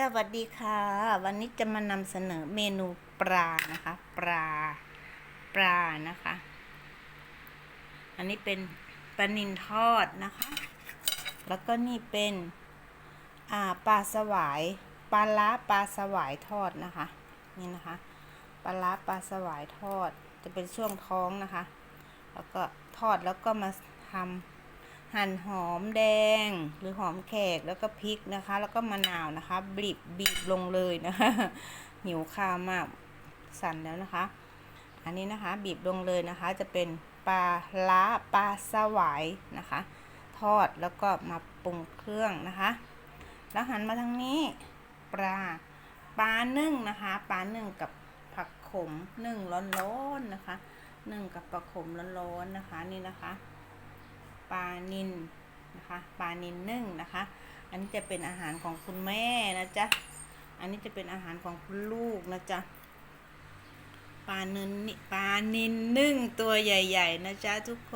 สวัสดีค่ะ วันนี้จะมานำเสนอเมนูปลานะคะ ปลาปลานะคะ อันนี้เป็นปลานิลทอดนะคะ แล้วก็นี่เป็นปลาสวายปลาล้าปลาสวายทอดนะคะ นี่นะคะปลาล้าปลาสวายทอดจะเป็นช่วงท้องนะคะ แล้วก็ทอดแล้วก็มาทำ หั่นหอมแดงหรือหอมแขกแล้วก็พริกนะคะ แล้วก็มะนาวนะคะบีบบีบลงเลยนะคะหิวข้าวมากสั่นแล้วนะคะ อันนี้นะคะบีบลงเลยนะคะ จะเป็นปลาล้าปลาสวายนะคะ ทอดแล้วก็มาปรุงเครื่องนะคะ แล้วหันมาทางนี้ปลาปลานึ่งนะคะปลานึ่งกับผักขมนึ่งร้อนๆนะคะนึ่งกับผักขมร้อนๆนะคะนี่นะคะ ปลานินนะคะปลานินนึ่งนะคะ อันนี้จะเป็นอาหารของคุณแม่นะจ๊ะอันนี้จะเป็นอาหารของคุณลูกนะจ๊ะปลานินนิปลานินนึ่งตัวใหญ่ ๆ นะจ๊ะทุกค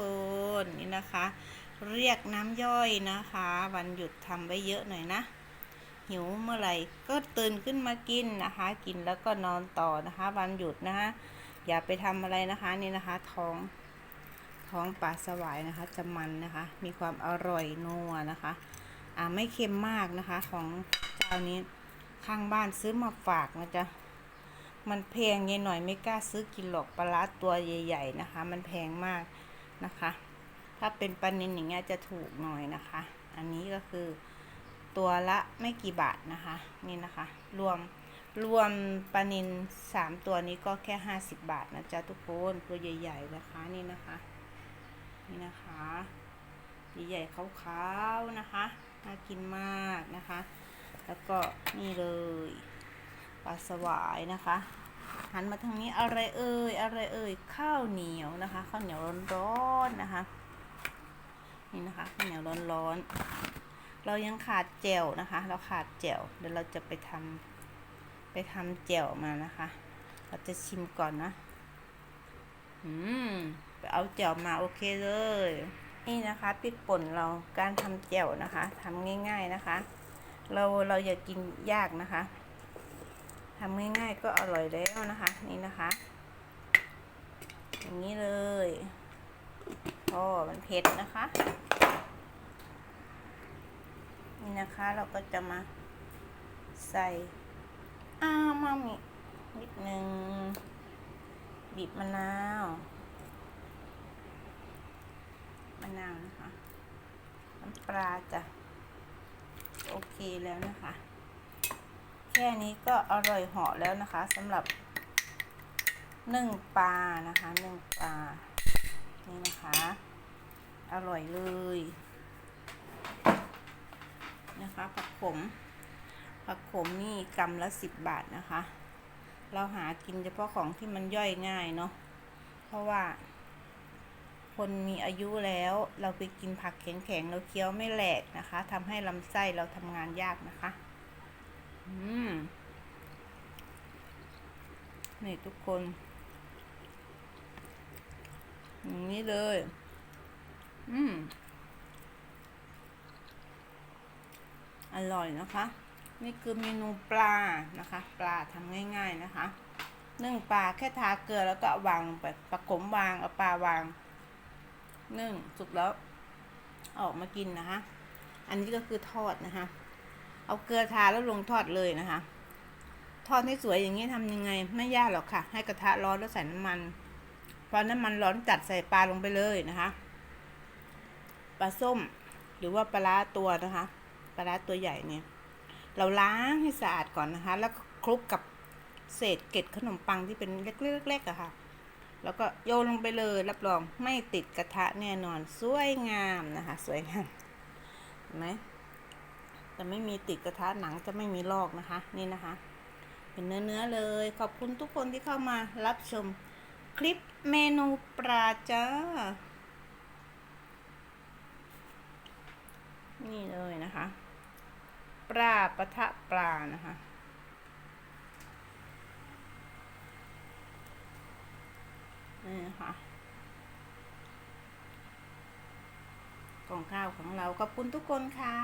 นนี่นะคะ เรียกน้ำย่อยนะคะ วันหยุดทำไว้เยอะหน่อยนะ หิวเมื่อไหร่ก็ตื่นขึ้นมากินนะคะ กินแล้วก็นอนต่อนะคะ วันหยุดนะคะอย่าไปทำอะไรนะคะนี่นะคะท้อง ท้องปลาสวายนะคะ จะมันนะคะ มีความอร่อยนัวนะคะอ่าไม่เค็มมากนะคะ ของเจ้านี้ข้างบ้านซื้อมาฝากนะจ๊ะมันแพงยายหน่อยไม่กล้าซื้อกินหรอกปลาร้าตัวใหญ่ ๆนะคะ มันแพงมากนะคะ ถ้าเป็นปลานินอย่างเงี้ยจะถูกหน่อยนะคะ อันนี้ก็คือตัวละไม่กี่บาทนะคะ นี่นะคะ รวมรวมปลานินสามตัวนี้ก็แค่ห้าสิบบาทนะจ๊ะทุกคนตัวใหญ่ ๆ นะคะนี่นะคะ นี่นะคะใหญ่ๆขาวๆนะคะน่ากินมากนะคะ แล้วก็นี่เลยปลาสวายนะคะหันมาทางนี้อะไรเอ่ยอะไรเอ่ยข้าวเหนียวนะคะ ข้าวเหนียวร้อนๆนะคะ นี่นะคะข้าวเหนียวร้อนๆเรายังขาดแจ่วนะคะ เราขาดแจ่วเดี๋ยวเราจะไปทำไปทำแจ่วมานะคะ เราจะชิมก่อนนะอืม เอาแจ่วมาโอเคเลย นี่นะคะพริกป่นเราการทำแจ่วนะคะทำง่าย ๆนะคะ เราเราอย่ากินยากนะคะทำง่ายๆก็อร่อยแล้วนะคะ นี่นะคะ อย่างนี้เลยโอ้มันเผ็ดนะคะ นี่นะคะเราก็จะมาใส่อ้ามามีนิดนึงบีบมะนาว นาวนะคะน้ำปลาจะโอเคแล้วนะคะ แค่นี้ก็อร่อยเหาะแล้วนะคะสำหรับนึ่งปลานะคะนึ่งปลานี่นะคะ อร่อยเลยนะคะ ผักขม ผักขมนี่กำละสิบบาทนะคะ เราหากินเฉพาะของที่มันย่อยง่ายเนาะเพราะว่า คนมีอายุแล้ว เราไปกินผักแข็งๆเราเคี้ยวไม่แหลกนะคะทำให้ลำไส้เราทำงานยากนะคะ อืมนี่ทุกคนอย่างนี้เลย อืม อร่อยนะคะ นี่คือเมนูปลานะคะ ปลาทำง่าย ๆนะคะนึ่งปลาแค่ทาเกลือแล้วก็วางไปประกมวางเอาปลาวาง นึ่งสุกแล้วออกมากินนะคะ อันนี้ก็คือทอดนะคะ เอาเกลือทาแล้วลงทอดเลยนะคะ ทอดให้สวยอย่างนี้ทำยังไง ไม่ยากหรอกค่ะ ให้กระทะร้อนแล้วใส่น้ำมัน พอน้ำมันร้อนจัดใส่ปลาลงไปเลยนะคะ ปลาส้มหรือว่าปลาร้าตัวนะคะ ปลาร้าตัวใหญ่เนี่ย เราล้างให้สะอาดก่อนนะคะ แล้วก็คลุกกับเศษเกล็ดขนมปังที่เป็นเล็กๆๆอะค่ะ แล้วก็โยนลงไปเลยรับรองไม่ติดกระทะแน่นอนสวยงามนะคะ สวยงามเห็นไหมจะไม่มีติดกระทะหนังจะไม่มีลอกนะคะ นี่นะคะ เป็นเนื้อๆเลย ขอบคุณทุกคนที่เข้ามารับชมคลิปเมนูปลาจ้า นี่เลยนะคะ ปลาปะทะปลานะคะ นี่ นะคะ กล่องข้าวของเราขอบคุณทุกคนค่ะ